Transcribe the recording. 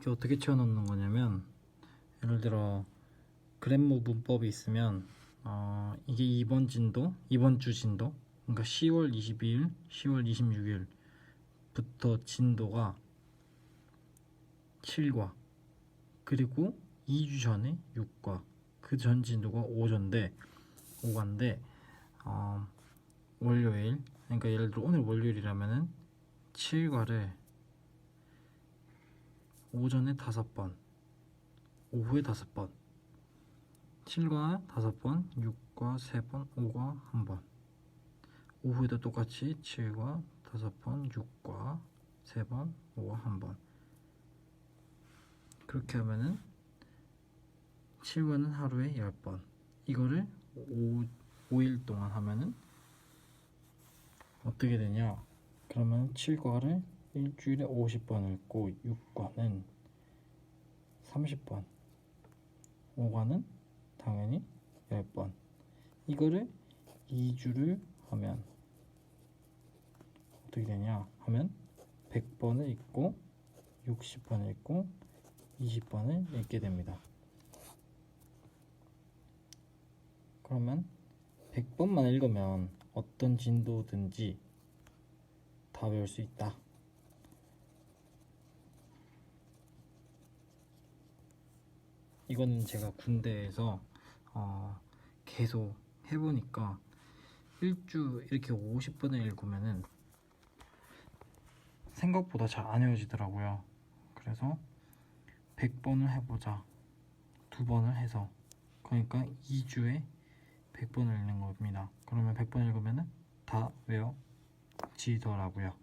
이게 어떻게 채워넣는 거냐면 예를 들어 그랜모 문법이 있으면 어, 이게 이번 진도, 이번 주 진도 그러니까 10월 22일, 10월 26일부터 진도가 7과 그리고 2주 전에 6과 그 전 진도가 5전데 5과인데 어, 월요일 그러니까 예를 들어 오늘 월요일이라면은 7과를 오전에 다섯 번, 오후에 다섯 번, 7과 다섯 번, 6과 세 번, 5과 한 번. 오후에도 똑같이 7과 다섯 번, 6과 세 번, 5과 한 번. 그렇게 하면은 7과는 하루에 10번. 이거를 5, 5일 동안 하면은 어떻게 되냐? 그러면 7과를 일주일에 50번을 했고 6과는 30번 5과는 당연히 10번. 이거를 2주를 하면 어떻게 되냐? 하면 100번을 읽고 60번을 읽고 20번을 읽게 됩니다. 그러면 100번만 읽으면 어떤 진도든지 다 배울 수 있다 이거는 제가 군대에서 어, 계속 해보니까 일주 이렇게 50번을 읽으면은 생각보다 잘안 외워지더라고요. 그래서 100번을 해보자. 두 번을 해서 그러니까 2주에 100번을 읽는 겁니다. 그러면 100번 읽으면은 다 외워지더라고요.